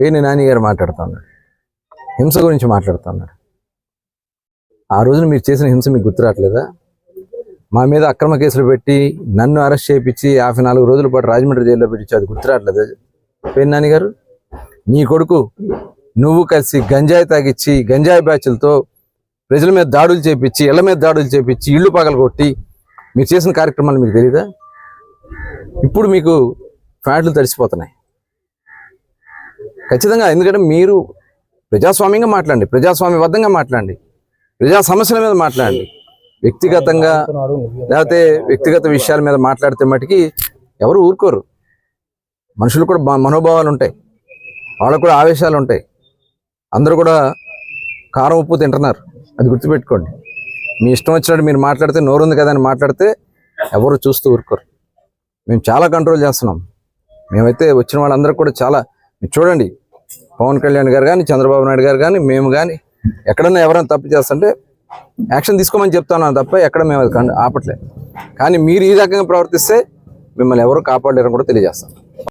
పేని నాని గారు మాట్లాడుతూ ఉన్నాడు హింస గురించి మాట్లాడుతూ ఉన్నాడు ఆ రోజున మీరు చేసిన హింస మీకు గుర్తు రావట్లేదా? మా మీద అక్రమ కేసులు పెట్టి నన్ను అరెస్ట్ చేయించి యాభై నాలుగు రోజుల పాటు రాజమండ్రి జైల్లో పెట్టించి అది గుర్తు రావట్లేదా? నాన్నగారు నాని గారు నీ కొడుకు నువ్వు కలిసి గంజాయి తాగిచ్చి గంజాయి బ్యాచ్లతో ప్రజల మీద దాడులు చేపించి ఇళ్ళ మీద దాడులు చేపించి ఇళ్ళు పగలగొట్టి మీరు చేసిన కార్యక్రమాలు మీకు తెలీదా? ఇప్పుడు మీకు ఫ్యాట్లు తడిసిపోతున్నాయి. ఖచ్చితంగా ఎందుకంటే మీరు ప్రజాస్వామ్యంగా మాట్లాడండి ప్రజాస్వామ్యబద్ధంగా మాట్లాడండి ప్రజా సమస్యల మీద మాట్లాడండి. వ్యక్తిగతంగా లేకపోతే వ్యక్తిగత విషయాల మీద మాట్లాడితే మటుకి ఎవరు ఊరుకోరు. మనుషులు కూడా మనోభావాలు ఉంటాయి. వాళ్ళకు కూడా ఆవేశాలు ఉంటాయి. అందరూ కూడా కారం ఉప్పు తింటున్నారు. అది గుర్తుపెట్టుకోండి. మీ ఇష్టం వచ్చినట్టు మీరు మాట్లాడితే నోరు ఉంది కదా అని మాట్లాడితే ఎవరు చూస్తూ ఊరుకోరు. మేము చాలా కంట్రోల్ చేస్తున్నాం. మేమైతే వచ్చిన వాళ్ళందరూ కూడా చాలా మీరు చూడండి పవన్ కళ్యాణ్ గారు కానీ చంద్రబాబు నాయుడు గారు కానీ మేము కానీ ఎక్కడన్నా ఎవరైనా తప్పు చేస్తుంటే యాక్షన్ తీసుకోమని చెప్తాను తప్ప ఎక్కడ మేము అది ఆపట్లేదు. కానీ మీరు ఈ రకంగా ప్రవర్తిస్తే మిమ్మల్ని ఎవరు కాపాడలేరని కూడా తెలియజేస్తాం